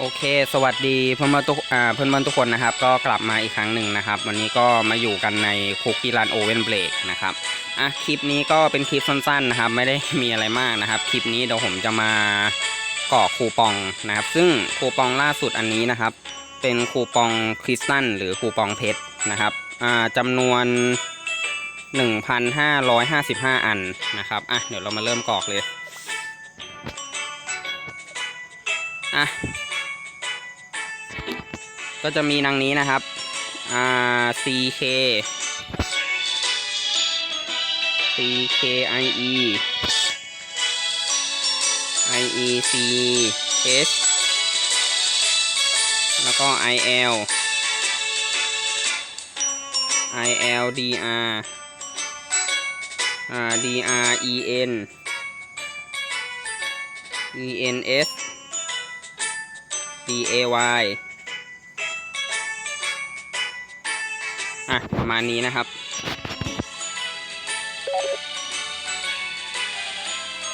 โอเค สวัสดีเพื่อนๆทุกอ่าเพื่อนทุกคนนะครับ ก็กลับมาอีกครั้งหนึ่งนะครับ วันนี้ก็มาอยู่กันในคุกกี้รันโอเวนเบรกนะครับอะคลิปนี้ก็เป็นคลิปสั้นๆนะครับ ไม่ได้มีอะไรมากนะครับ คลิปนี้เดี๋ยวผมจะมาก่อกคูปองนะครับ ซึ่งคูปองล่าสุดอันนี้นะครับ เป็นคูปองคริสตัลหรือคูปองเพชรนะครับอ่าจำนวน 1,555 อันนะครับอะเดี๋ยวเรามาเริ่มกรอกเลยอะ ก็จะมีดังนี้นะครับอ่า CK CKIE IEC H แล้วก็ IL ILDR DREN ENS DAY อะประมาณนี้นะครับ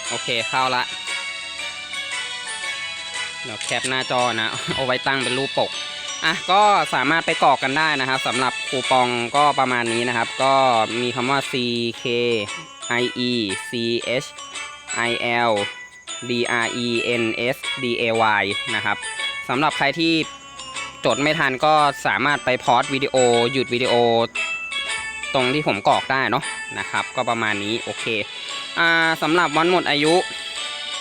โอเคเข้าละเดี๋ยวแคปหน้าจอนะเอาไว้ตั้งเป็นรูปปกอะก็สามารถไปกรอกกันได้นะครับสำหรับคูปองก็ประมาณนี้นะครับ ก็มีคำว่า C K I E C H I L D R E N S D A Y นะครับสำหรับใครที่ จดไม่ทันก็สามารถไปพอสวิดีโอหยุดวิดีโอตรงที่ผมกรอกได้เนาะนะครับ ก็ประมาณนี้โอเคอ่าสำหรับวันหมดอายุ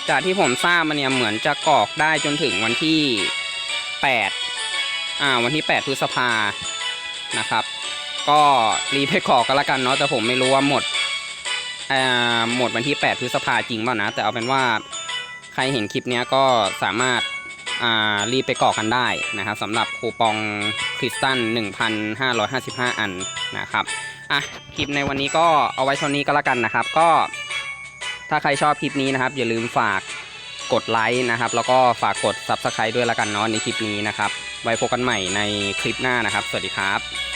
จากที่ผมทราบมาเนี่ยเหมือนจะกรอกได้จนถึงวันที่8อ่าวันที่ 8 พฤษภานะครับ ก็รีบไปกรอกกันละกันเนาะแต่ผมไม่รู้ว่าหมดอ่าหมดวันที่ 8 พฤษภาจริงเปล่านะ แต่เอาเป็นว่าใครเห็นคลิปนี้ก็สามารถ รีบไปกรอกกันได้นะครับสำหรับคูปองคริสตัล1,555 อันนะครับอะคลิปในวันนี้ก็เอาไว้เท่านี้ก็แล้วกันนะครับ ก็ถ้าใครชอบคลิปนี้นะครับ อย่าลืมฝากกดไลค์นะครับ แล้วก็ฝากกด Subscribe ด้วยละกันเนาะในคลิปนี้นะครับ ไว้พบกันใหม่ในคลิปหน้านะครับ สวัสดีครับ